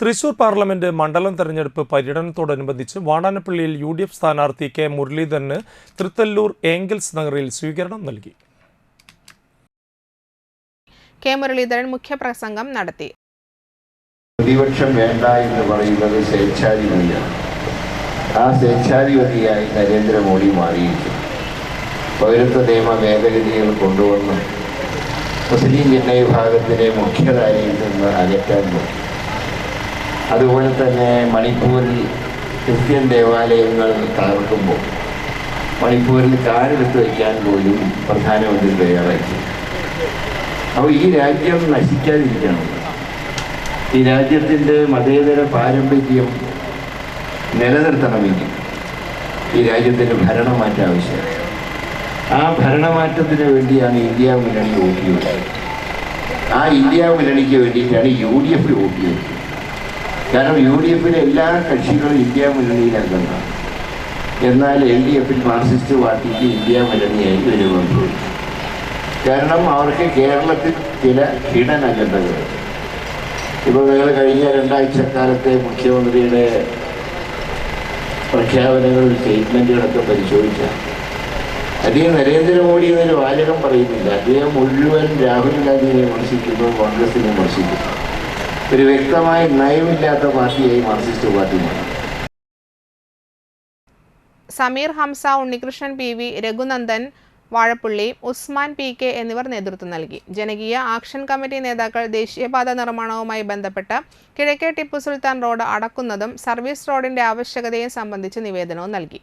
Thrissur parliament മണ്ഡലം തെരഞ്ഞെടുപ്പ് പര്യടനത്തോടനുബന്ധിച്ച് വാടാനപ്പള്ളിയിൽ യു ഡി എഫ് സ്ഥാനാർത്ഥി കെ മുരളീധരന് തൃത്തല്ലൂർ ഏംഗിൾസ് നഗറിൽ സ്വീകരണം നൽകി. കെ മുരളീധരൻ മുഖ്യപ്രസംഗം നടത്തി. പ്രതിപക്ഷം വേണ്ട എന്ന് പറയുന്നത് സ്വേച്ഛാധിപതിയാണ് ആ സ്വേച്ഛാധിപതിയായി നരേന്ദ്രമോദി മാറിയിരിക്കുന്നു. പൗരത്വ നിയമ ഭേദഗതികൾ കൊണ്ടുവന്ന് മുസ്ലിം ജനവിഭാഗത്തിനെ മുഖ്യധാരയിൽ നിന്ന് അകറ്റാൻ നോക്കി. അതുപോലെ തന്നെ മണിപ്പൂരിൽ ക്രിസ്ത്യൻ ദേവാലയങ്ങൾ തകർക്കുമ്പോൾ മണിപ്പൂരിൽ കാലെടുത്ത് വയ്ക്കാൻ പോലും പ്രധാനമന്ത്രി തയ്യാറാക്കി അപ്പോൾ ഈ രാജ്യം നശിക്കാതിരിക്കണം. ഈ രാജ്യത്തിന്റെ മതേതര പാരമ്പര്യം നിലനിർത്തണമെങ്കിൽ ഈ രാജ്യത്തിന്റെ ഭരണമാറ്റം ആവശ്യമാണ്. ആ ഭരണമാറ്റത്തിന് വേണ്ടിയാണ് ഇന്ത്യ മുന്നണി വോട്ട് ആ ഇന്ത്യ മുന്നണിക്ക് വേണ്ടിയിട്ടാണ് യു ഡി എഫിൽ വോട്ട് കാരണം യു ഡി എഫിലെ എല്ലാ കക്ഷികളും ഇന്ത്യ മുന്നണിയിൽ അംഗങ്ങളാണ് എന്നാൽ എൽ ഡി എഫിൽ മാർക്സിസ്റ്റ് പാർട്ടിക്ക് ഇന്ത്യ മുന്നണിയായി രൂപം കാരണം അവർക്ക് കേരളത്തിൽ ചില ഹിഡൻ അജണ്ടകളുണ്ട് ഇപ്പോൾ നിങ്ങൾ കഴിഞ്ഞ രണ്ടാഴ്ച കാലത്തെ മുഖ്യമന്ത്രിയുടെ പ്രഖ്യാപനങ്ങളും സ്റ്റേറ്റ്മെന്റുകളൊക്കെ പരിശോധിച്ചാൽ അദ്ദേഹം നരേന്ദ്രമോദി എന്നൊരു വാചകം പറയുന്നില്ല. അദ്ദേഹം മുഴുവൻ രാഹുൽ ഗാന്ധിയെ വിമർശിക്കുന്നു കോൺഗ്രസിനെ വിമർശിക്കുന്നു. ഒരു വ്യക്തമായ നയമില്ലാത്ത പാർട്ടിയായി മാർക്സിസ്റ്റ് പാർട്ടി മാറി. Sameer Hamza Unnikrishnan P V Raghunandan Vazhappally Usman P K എന്നിവർ നേതൃത്വം നൽകി. ജനകീയ ആക്ഷൻ കമ്മിറ്റി നേതാക്കൾ ദേശീയപാത നിർമ്മാണവുമായി ബന്ധപ്പെട്ട് കിഴക്കേ ടിപ്പു സുൽത്താൻ റോഡ് അടക്കുന്നതും സർവീസ് റോഡിന്റെ ആവശ്യകതയും സംബന്ധിച്ച് നിവേദനവും നൽകി.